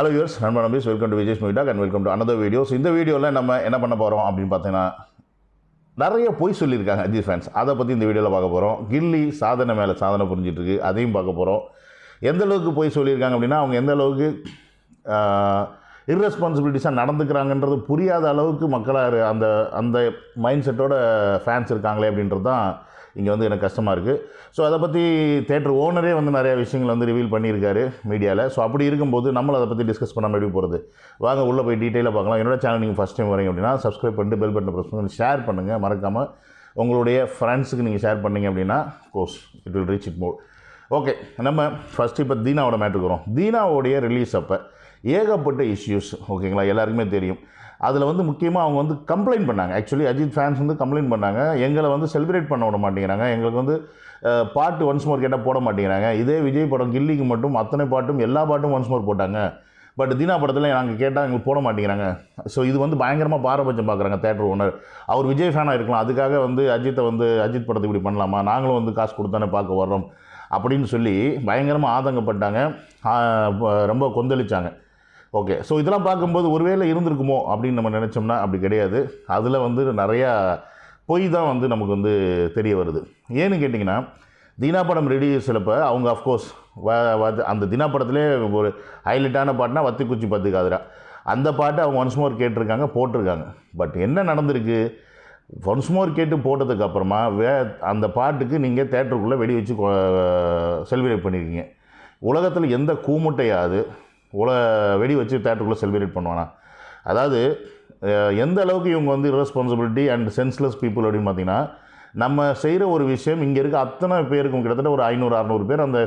Hello yours நண்பர் நம்பிஸ் welcome to Vijay's மீடாக் and welcome to another videos இந்த வீடியோவில் நம்ம என்ன பண்ண போகிறோம் அப்படின்னு பார்த்தீங்கன்னா நிறைய பொய் சொல்லியிருக்காங்க அஜித் ஃபேன்ஸ் அதை பற்றி இந்த வீடியோவில் பார்க்க போகிறோம் கில்லி சாதனை மேலே சாதனை புரிஞ்சிட்டு இருக்கு அதையும் பார்க்க போகிறோம் எந்த அளவுக்கு பொய் சொல்லியிருக்காங்க அப்படின்னா அவங்க எந்த அளவுக்கு இர்ரெஸ்பான்சிபிலிட்டிஸாக நடந்துக்கிறாங்கன்றது புரியாத அளவுக்கு மக்களாக அந்த அந்த மைண்ட் செட்டோட ஃபேன்ஸ் இருக்காங்களே அப்படின்றது தான் இங்கே வந்து எனக்கு கஷ்டமாக இருக்குது ஸோ அதை பற்றி தேட்டர் ஓனரே வந்து நிறையா விஷயங்கள் வந்து ரிவீல் பண்ணியிருக்காரு மீடியாவில் ஸோ அப்படி இருக்கும்போது நம்மளும் அதை பற்றி டிஸ்கஸ் பண்ணாமல் எப்படி போகிறது வாங்க உள்ளே போய் டீட்டெயிலாக பார்க்கலாம். என்னோட சேனல் நீங்கள் ஃபஸ்ட் டைம் வரீங்க அப்படின்னா சப்ஸ்கிரைப் பண்ணிட்டு பெல் பட்டன் ப்ரெஸ் பண்ணி ஷேர் பண்ணுங்கள் மறக்காமல் உங்களுடைய ஃப்ரெண்ட்ஸுக்கு நீங்கள் ஷேர் பண்ணீங்க அப்படின்னா course it will reach it more okay நம்ம ஃபஸ்ட்டு இப்போ தீனாவோட மேட்டுக்கு வரோம். தீனாவோடைய ரிலீஸ் அப்போ ஏகப்பட்ட இஷ்யூஸ் ஓகேங்களா எல்லாருக்குமே தெரியும். அதில் வந்து முக்கியமாக அவங்க வந்து கம்ப்ளைண்ட் பண்ணாங்க. ஆக்சுவலி அஜித் ஃபேன்ஸ் வந்து கம்ப்ளைண்ட் பண்ணாங்க. எங்களை வந்து செலிப்ரேட் பண்ண விட மாட்டேங்கிறாங்க. எங்களுக்கு வந்து பாட்டு ஒன்ஸ் மோர் கேட்டால் போட மாட்டேங்கிறாங்க. இதே விஜய் படம் கில்லிக்கு மட்டும் அத்தனை பாட்டும் எல்லா பாட்டும் ஒன்ஸ் மோர் போட்டாங்க. பட் தீனா படத்தில் நாங்கள் கேட்டால் எங்களுக்கு போட மாட்டேங்கிறாங்க. ஸோ இது வந்து பயங்கரமாக பாரபட்சம் பார்க்குறாங்க தேட்டர் ஓனர் அவர் விஜய் ஃபேனாக இருக்கலாம். அதுக்காக வந்து அஜித்தை வந்து அஜித் படத்தை இப்படி பண்ணலாமா? நாங்களும் வந்து காசு கொடுத்தானே பார்க்க வர்றோம். அப்படின்னு சொல்லி பயங்கரமாக ஆதங்கப்பட்டாங்க. ரொம்ப கொந்தளிச்சாங்க. ஓகே ஸோ இதெல்லாம் பார்க்கும்போது ஒருவேளை இருந்திருக்குமோ அப்படின்னு நம்ம நினச்சோம்னா அப்படி கிடையாது. அதில் வந்து நிறையா பொய் தான் வந்து நமக்கு வந்து தெரிய வருது. ஏன்னு கேட்டிங்கன்னா தீனா படம் ரிலீஸிலப்போ அவங்க அஃப்கோர்ஸ் அந்த தினா படத்திலே ஒரு ஹைலைட்டான பாட்டுனா வத்தி குச்சி பத்துக்காதுரா அந்த பாட்டை அவங்க ஒன்ஸ் மோர் கேட்டிருக்காங்க போட்டிருக்காங்க. பட் என்ன நடந்திருக்கு? ஒன்ஸ் மோர் கேட்டு போட்டதுக்கு அப்புறமா வே அந்த பாட்டுக்கு நீங்கள் தேட்டருக்குள்ளே வெடி வச்சு செலிப்ரேட் பண்ணியிருக்கீங்க உலகத்தில் எந்த கூமுட்டையாவது உல வெடி வச்சு தேட்டருக்குள்ளே செலிப்ரேட் பண்ணுவானா? அதாவது எந்த அளவுக்கு இவங்க வந்து ரெஸ்பான்சிபிலிட்டி அண்ட் சென்ஸ்லெஸ் பீப்புள் அப்படின்னு பார்த்தீங்கன்னா நம்ம செய்கிற ஒரு விஷயம் இங்கே இருக்க அத்தனை பேருக்கும் கிட்டத்தட்ட ஒரு ஐநூறு அறநூறு பேர் அந்த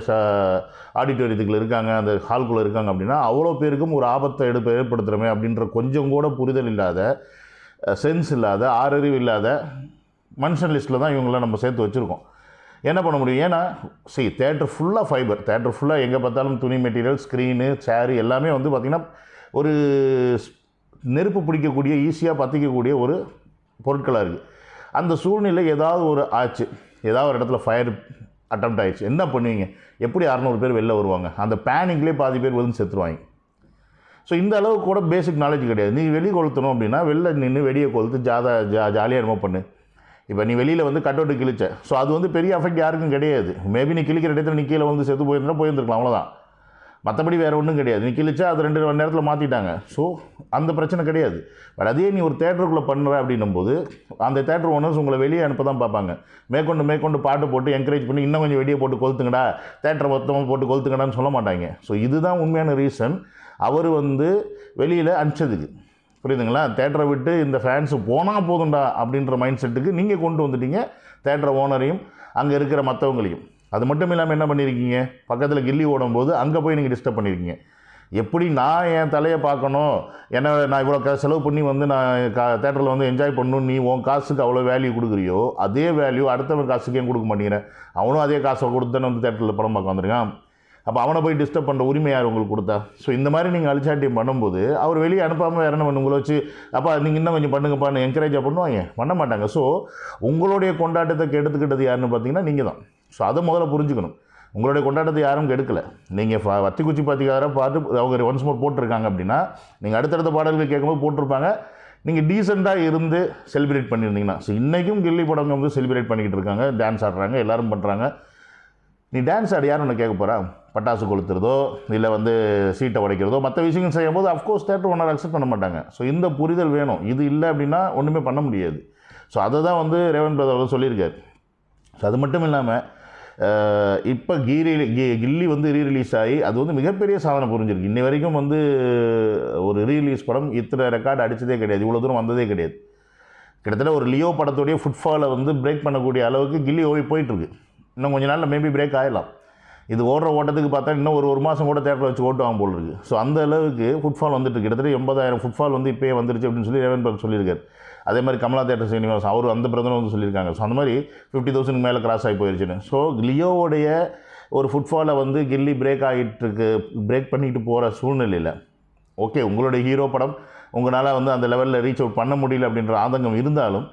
ஆடிட்டோரியத்துக்குள்ள இருக்காங்க அந்த ஹால்குள்ளே இருக்காங்க அப்படின்னா அவ்வளோ பேருக்கும் ஒரு ஆபத்தை எடுப்பு ஏற்படுத்துகிறோமே அப்படின்ற கொஞ்சம் கூட புரிதல் இல்லாத சென்ஸ் இல்லாத ஆறறிவு இல்லாத மனுஷன் லிஸ்ட்டில் தான் இவங்களாம் நம்ம சேர்த்து வச்சுருக்கோம். என்ன பண்ண முடியும்? ஏன்னா சரி தேட்டர் ஃபுல்லாக ஃபைபர் தேட்டர் ஃபுல்லாக எங்கே பார்த்தாலும் துணி மெட்டீரியல் ஸ்க்ரீனு சேரு எல்லாமே வந்து பார்த்திங்கன்னா ஒரு நெருப்பு பிடிக்கக்கூடிய ஈஸியாக பற்றிக்கக்கூடிய ஒரு பொருட்களாக இருக்குது அந்த சூழ்நிலை ஏதாவது ஒரு ஆச்சு. ஏதாவது ஒரு இடத்துல ஃபயர் அட்டம் ஆயிடுச்சு. என்ன பண்ணுவீங்க? எப்படி அறநூறு பேர் வெளில வருவாங்க? அந்த பேனிக்லேயே பாதி பேர் வந்து செத்துருவாங்க. ஸோ இந்த அளவுக்கு கூட பேசிக் நாலேஜ் கிடையாது. நீ வெளியே கொளுத்தணும் அப்படின்னா வெளில நின்று வெடியை கொளுத்து ஜாதா ஜா ஜாலியாக என்னமோ பண்ணு. இப்போ நீ வெளியில் வந்து கட் அவுட்டு கிழிச்ச. ஸோ அது வந்து பெரிய அஃபெக்ட் யாருக்கும் கிடையாது. மேபி நீ கிழிக்கிற இடத்துல நீ கீழே வந்து செத்து போயிருந்தா போயிருந்துருக்கலாம் அவ்வளோதான் மற்றபடி வேறு ஒன்றும் கிடையாது. நீ கிழிச்சா அது ரெண்டு மணி நேரத்தில் மாற்றிட்டாங்க ஸோ அந்த பிரச்சனை கிடையாது. பட் அதே நீ ஒரு தேட்டருக்குள்ளே பண்ணுற அப்படின்னும் போது அந்த தேட்டர் ஓனர்ஸ் உங்களை வெளியே அனுப்ப தான் பார்ப்பாங்க. மேற்கொண்டு மேற்கொண்டு பாட்டு போட்டு என்கரேஜ் பண்ணி இன்னும் கொஞ்சம் வெளியே போட்டு கொளுத்துங்கடா. தேட்டரை மொத்தமாக போட்டு கொளுத்துங்கடான்னு சொல்ல மாட்டாங்க. ஸோ இதுதான் உண்மையான ரீசன் அவர் வந்து வெளியில் அனுப்பிச்சதுக்கு. புரியுதுங்களா? தேட்டரை விட்டு இந்த ஃபேன்ஸு போனால் போதும்டா அப்படின்ற மைண்ட் செட்டுக்கு நீங்கள் கொண்டு வந்துட்டீங்க. தேட்டர் ஓனரையும் அங்கே இருக்கிற மற்றவங்களையும் அது மட்டும் இல்லாமல் என்ன பண்ணியிருக்கீங்க பக்கத்தில் கில்லி ஓடும்போது அங்கே போய் நீங்கள் டிஸ்டர்ப் பண்ணியிருக்கீங்க எப்படி நான் என் தலையை பார்க்கணும்? என்ன நான் இவ்வளோ கா செலவு பண்ணி வந்து நான் கா தேட்டரில் வந்து என்ஜாய் பண்ணணும் நீ உன் காசுக்கு அவ்வளோ வேல்யூ கொடுக்குறியோ அதே வேல்யூ அடுத்தவன் காசுக்கு ஏன் கொடுக்க மாட்டேங்கிறேன் அவனும் அதே காசை கொடுத்தானே வந்து தேட்டரில் படம் பார்க்க வந்திருக்கான். அப்போ அவனை போய் டிஸ்டர்ப் பண்ணுற உரிமை யார் உங்களுக்கு கொடுத்தா? ஸோ இந்த மாதிரி நீங்கள் அழிச்சாட்டியம் பண்ணும்போது அவர் வெளியே அனுப்பாமல் வேறு என்ன உங்களை வச்சு அப்போ நீங்கள் இன்னும் கொஞ்சம் பண்ணுங்கப்பான்னு என்கரேஜாக பண்ணுவாங்க. பண்ண மாட்டாங்க. ஸோ உங்களுடைய கொண்டாட்டத்தை கெடுத்துக்கிட்டது யாருன்னு பார்த்தீங்கன்னா நீங்கள் தான். ஸோ அதை முதல்ல புரிஞ்சுக்கணும். உங்களுடைய கொண்டாட்டத்தை யாரும் கெடுக்கல. நீங்கள் வத்தி குச்சி பாத்திக்கார பார்த்து அவங்க ஒன்ஸ் மோர் போட்டிருக்காங்க அப்படின்னா நீங்கள் அடுத்தடுத்த பாடல்கள் கேட்கும்போது போட்டிருப்பாங்க. நீங்கள் டீசெண்டாக இருந்து செலிப்ரேட் பண்ணியிருந்தீங்கன்னா ஸோ இன்றைக்கும் கில்லி படங்க வந்து செலிப்ரேட் பண்ணிக்கிட்டு இருக்காங்க. டான்ஸ் ஆடுறாங்க எல்லோரும் பண்ணுறாங்க நீ டான்ஸ் ஆடி யார் உன்னை கேட்க போகிறா பட்டாசு கொளுத்துறதோ இல்லை வந்து சீட்டை உடைக்கிறதோ மற்ற விஷயங்கள் செய்யும்போது அஃப்கோர்ஸ் தேட்டர் ஒன்றார் அக்செப்ட் பண்ண மாட்டாங்க. ஸோ இந்த புரிதல் வேணும். இது இல்லை அப்படின்னா ஒன்றுமே பண்ண முடியாது. ஸோ அதை தான் வந்து ரேவன் பிரதர் வந்து சொல்லியிருக்காரு. ஸோ அது மட்டும் இல்லாமல் இப்போ கீரி கி கில்லி வந்து ரீரிலீஸ் ஆகி அது வந்து மிகப்பெரிய சாதனை புரிஞ்சிருக்கு. இன்னி வரைக்கும் வந்து ஒரு ரீரிலீஸ் படம் இத்தனை ரெக்கார்டு அடித்ததே கிடையாது. இவ்வளோ தூரம் வந்ததே கிடையாது. கிட்டத்தட்ட ஒரு லியோ படத்துடைய ஃபுட்ஃபாலை வந்து பிரேக் பண்ணக்கூடிய அளவுக்கு கில்லி ஓய் போயிட்டுருக்கு இன்னும் கொஞ்ச நாளில் மேபி பிரேக் ஆகிடலாம் இது ஓடுற ஓட்டத்துக்கு பார்த்தா இன்னும் ஒரு ஒரு மாதம் கூட தேட்டரில் வச்சு ஓட்டுவாங்க போல் இருக்குது ஸோ அந்த அளவுக்கு ஃபுட்ஃபால் வந்துட்டு கிட்டத்தட்ட எண்பதாயிரம் ஃபுட்ஃபால் வந்து இப்போயே வந்துருச்சு அப்படின்னு சொல்லி ரேவன் பர்க் சொல்லியிருக்காரு. அதே மாதிரி கமலா தேட்டர் சீனிவாஸ் அவர் அந்த பிரதமர் வந்து சொல்லியிருக்காங்க. ஸோ அந்த மாதிரி ஃபிஃப்டி தௌசண்ட் மேலே கிராஸ் ஆகி போயிருச்சுன்னு. ஸோ லியோவுடைய ஒரு ஃபுட்ஃபாலை வந்து கில்லி பிரேக் ஆகிட்டுருக்கு பிரேக் பண்ணிக்கிட்டு போகிற சூழ்நிலையில். ஓகே உங்களுடைய ஹீரோ படம் உங்களால் வந்து அந்த லெவலில் ரீச் அவுட் பண்ண முடியல அப்படின்ற ஆதங்கம் இருந்தாலும்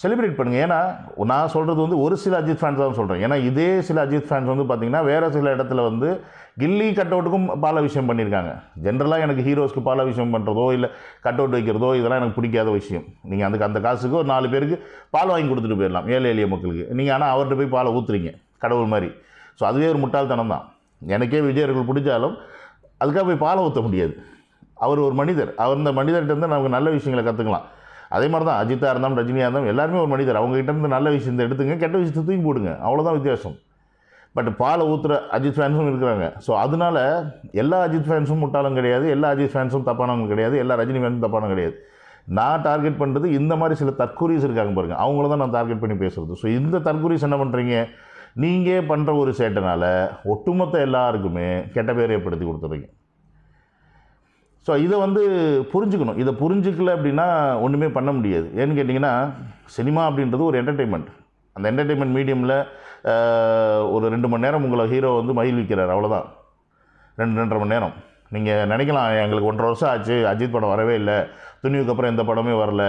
செலிப்ரேட் பண்ணுங்கள் ஏன்னா நான் சொல்கிறது வந்து ஒரு சில அஜித் ஃபேன்ஸ் தான் சொல்கிறேன் ஏன்னா இதே சில அஜித் ஃபேன்ஸ் வந்து பார்த்திங்கன்னா வேறு சில இடத்துல வந்து கில்லி கட் அவுட்டுக்கும் பால விஷயம் பண்ணியிருக்காங்க. ஜென்ரலாக எனக்கு ஹீரோஸ்க்கு பால விஷயம் பண்ணுறதோ இல்லை கட் அவுட் வைக்கிறதோ இதெல்லாம் எனக்கு பிடிக்காத விஷயம். நீங்கள் அதுக்கு அந்த காசுக்கு ஒரு நாலு பேருக்கு பால் வாங்கி கொடுத்துட்டு போயிடலாம். ஏழை எளிய மக்களுக்கு. நீங்கள் ஆனால் அவர்கிட்ட போய் பாலை ஊற்றுறீங்க கடவுள் மாதிரி. ஸோ அதுவே ஒரு முட்டாள்தனம் தான். எனக்கே விஜயர்கள் பிடிச்சாலும் அதுக்காக போய் பாலை ஊற்ற முடியாது. அவர் ஒரு மனிதர். அவர் இந்த மனிதர்கிட்ட இருந்து நமக்கு நல்ல விஷயங்களை கற்றுக்கலாம் அதே மாதிரி தான் அஜித்தாக இருந்தாலும் ரஜினியாக இருந்தாலும் எல்லாருமே ஒரு மனிதர். அவங்ககிட்ட இருந்து நல்ல விஷயத்தை எடுத்துங்க கெட்ட விஷயத்தை தூக்கி போடுங்க. அவ்வளோதான் வித்தியாசம். பட் பாலை ஊற்றுற அஜித் ஃபேன்ஸும் இருக்கிறாங்க. ஸோ அதனால் எல்லா அஜித் ஃபேன்ஸும் முட்டாளும் கிடையாது எல்லா அஜித் ஃபேன்ஸும் தப்பானவங்க கிடையாது எல்லா ரஜினி ஃபேன்ஸும் தப்பானவங்க கிடையாது. நான் டார்கெட் பண்ணுறது இந்த மாதிரி சில தற்கூரிஸ் இருக்காங்க பாருங்கள் அவங்கள தான் நான் டார்கெட் பண்ணி பேசுகிறது ஸோ இந்த தற்கூரிஸ் என்ன பண்ணுறீங்க நீங்கள் பண்ணுற ஒரு சேட்டனால் ஒட்டுமொத்த எல்லாருக்குமே கெட்ட பேர் ஏற்படுத்தி கொடுத்துறீங்க. ஸோ இதை வந்து புரிஞ்சுக்கணும். இதை புரிஞ்சுக்கல அப்படின்னா ஒன்றுமே பண்ண முடியாது. ஏன்னு கேட்டிங்கன்னா சினிமா அப்படின்றது ஒரு என்டர்டெயின்மெண்ட் அந்த என்டர்டெயின்மெண்ட் மீடியமில் ஒரு ரெண்டு மணி நேரம் உங்களை ஹீரோ வந்து மகிழ்விக்கிறார் அவ்வளோதான் ரெண்டு ரெண்டரை மணி நேரம். நீங்கள் நினைக்கலாம் எங்களுக்கு ஒன்றரை வருஷம் ஆச்சு. அஜித் படம் வரவே இல்லை. துணிவுக்கு அப்புறம் எந்த படமே வரல.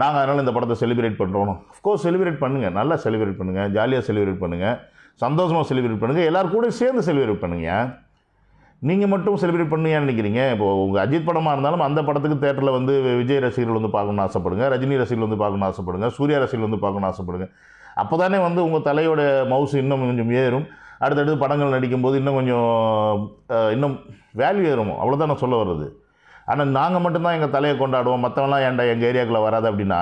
நாங்கள் அதனால் இந்த படத்தை செலிப்ரேட் பண்ணுறோம் அஃப்கோர்ஸ் செலிப்ரேட் பண்ணுங்கள் நல்லா செலிப்ரேட் பண்ணுங்கள் ஜாலியாக செலிப்ரேட் பண்ணுங்கள் சந்தோஷமாக செலிப்ரேட் பண்ணுங்கள் எல்லோரும் கூட சேர்ந்து செலிப்ரேட் பண்ணுங்கள் நீங்கள் மட்டும் செலிப்ரேட் பண்ணி ஏன் நினைக்கிறீங்க? இப்போ உங்கள் அஜித் படமாக இருந்தாலும் அந்த படத்துக்கு தேட்டரில் வந்து விஜய் ரசிகர்கள் வந்து பார்க்கணும்னு ஆசைப்படுங்க. ரஜினி ரசிகர்கள் வந்து பார்க்கணும்னு ஆசைப்படுங்க. சூர்யா ரசிகர்கள் வந்து பார்க்கணும்னு ஆசைப்படுங்க. அப்போ தானே வந்து உங்கள் தலையோட மவுஸ் இன்னும் கொஞ்சம் ஏறும். அடுத்தடுத்து படங்கள் நடிக்கும்போது இன்னும் கொஞ்சம் இன்னும் வேல்யூ ஏறும். அவ்வளோதான் நான் சொல்ல வர்றது. ஆனால் நாங்கள் மட்டும்தான் எங்கள் தலையை கொண்டாடுவோம். மற்றவங்களாம் ஏன்டா எங்கள் ஏரியாக்குள்ளே வராது அப்படின்னா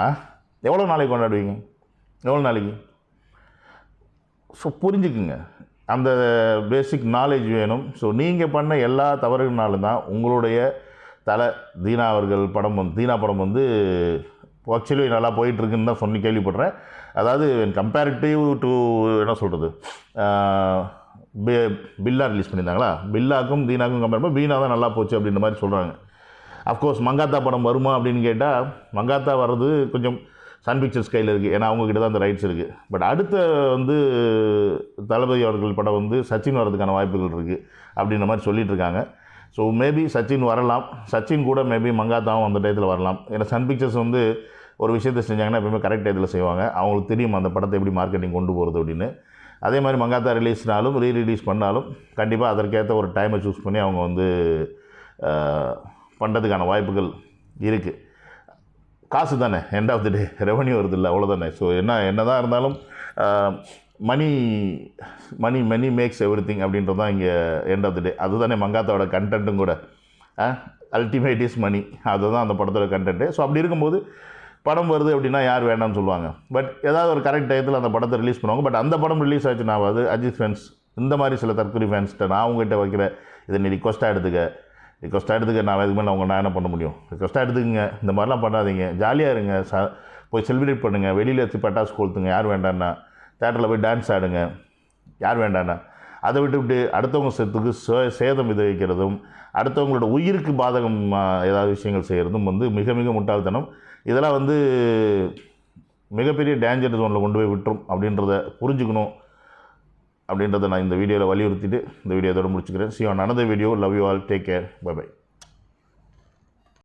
எவ்வளோ நாளைக்கு கொண்டாடுவீங்க? எவ்வளோ நாளைக்கு? ஸோ புரிஞ்சுக்குங்க. அந்த பேசிக் நாலேஜ் வேணும். ஸோ நீங்கள் பண்ண எல்லா தவறுனாலும் தான் உங்களுடைய தலை தீனா அவர்கள் படம் வந்து தீனா படம் வந்து ஆக்சுவலி நல்லா போயிட்டுருக்குன்னு தான் சொல்லி கேள்விப்படுறேன். அதாவது கம்பேரிட்டிவ் டு என்ன சொல்கிறது பில்லா ரிலீஸ் பண்ணியிருந்தாங்களா? பில்லாக்கும் தீனாக்கும் கம்பேர் பண்ண பீனா தான் நல்லா போச்சு அப்படின்ற மாதிரி சொல்கிறாங்க அஃப்கோர்ஸ் மங்காத்தா படம் வருமா அப்படின்னு கேட்டால் மங்காத்தா வர்றது கொஞ்சம் சன் பிக்சர்ஸ் கையில் இருக்குது ஏன்னா அவங்கக்கிட்ட தான் அந்த ரைட்ஸ் இருக்குது பட் அடுத்த வந்து தளபதி அவர்கள் படம் வந்து சச்சின் வர்றதுக்கான வாய்ப்புகள் இருக்குது அப்படின்ற மாதிரி சொல்லிகிட்டு இருக்காங்க. ஸோ மேபி சச்சின் வரலாம். சச்சின் கூட மேபி மங்காத்தாவும் அந்த டயத்தில் வரலாம். ஏன்னா சன் பிக்சர்ஸ் வந்து ஒரு விஷயத்தை செஞ்சாங்கன்னா எப்பவுமே கரெக்ட் டயத்தில் செய்வாங்க. அவங்களுக்கு தெரியும் அந்த படத்தை எப்படி மார்க்கெட்டிங் கொண்டு போகிறது அப்படின்னு. அதே மாதிரி மங்காத்தா ரிலீஸ்னாலும் ரீ ரிலீஸ் பண்ணாலும் கண்டிப்பாக அதற்கேற்ற ஒரு டைமை சூஸ் பண்ணி அவங்க வந்து பண்ணுறதுக்கான வாய்ப்புகள் இருக்குது காசு தானே end of the day revenue வருது இல்லை அவ்வளோதானே ஸோ என்ன என்ன தான் இருந்தாலும் money money money makes everything அப்படின்றது தான் இங்கே எண்ட் ஆஃப் தி டே அதுதானே மங்காத்தாவோட கண்டென்ட்டும் கூட. அல்டிமேட் இஸ் மணி அதுதான் அந்த படத்தோட கண்டென்ட்டு ஸோ அப்படி இருக்கும்போது படம் வருது அப்படின்னா யார் வேண்டாம்னு சொல்லுவாங்க. பட் ஏதாவது ஒரு கரெக்ட் டயத்தில் அந்த படத்தை ரிலீஸ் பண்ணுவாங்க. பட் அந்த படம் ரிலீஸ் ஆச்சுன்னா அது அஜித் ஃபேன்ஸ் இந்த மாதிரி சில தற்கொலை ஃபேன்ஸ்கிட்ட நான் உங்ககிட்ட வைக்கிற இதை நீ ரிக்வஸ்ட்டாக எடுத்துக்க. ரிக்வஸ்ட்டாக எடுத்துக்க நான் இதுக்கு மேலே அவங்க நான் என்ன பண்ண முடியும்? ரிக்வஸ்ட்டாக எடுத்துக்கங்க. இந்த மாதிரிலாம் பண்ணாதீங்க. ஜாலியாக இருங்க. ச போய் செலிப்ரேட் பண்ணுங்கள் வெளியில் வச்சு பட்டாசு கொளுத்துங்க. யார் வேண்டான்னா தேட்டரில் போய் டான்ஸ் ஆடுங்க. யார் வேண்டாண்ணா அதை விட்டு விட்டு அடுத்தவங்க செத்துக்கு சே சேதம் விதைக்கிறதும் அடுத்தவங்களோட உயிருக்கு பாதகம் ஏதாவது விஷயங்கள் செய்கிறதும் வந்து மிக மிக முட்டாள்தனம். இதெல்லாம் வந்து மிகப்பெரிய டேஞ்சர் ஜோனில் கொண்டு போய் விட்டுரும் அப்படின்றத புரிஞ்சுக்கணும். அப்படின்றத நான் இந்த வீடியோவில் வலியுறுத்திட்டு இந்த வீடியோ இதோட முடிச்சுக்கிறேன். See on another video love you all take care bye bye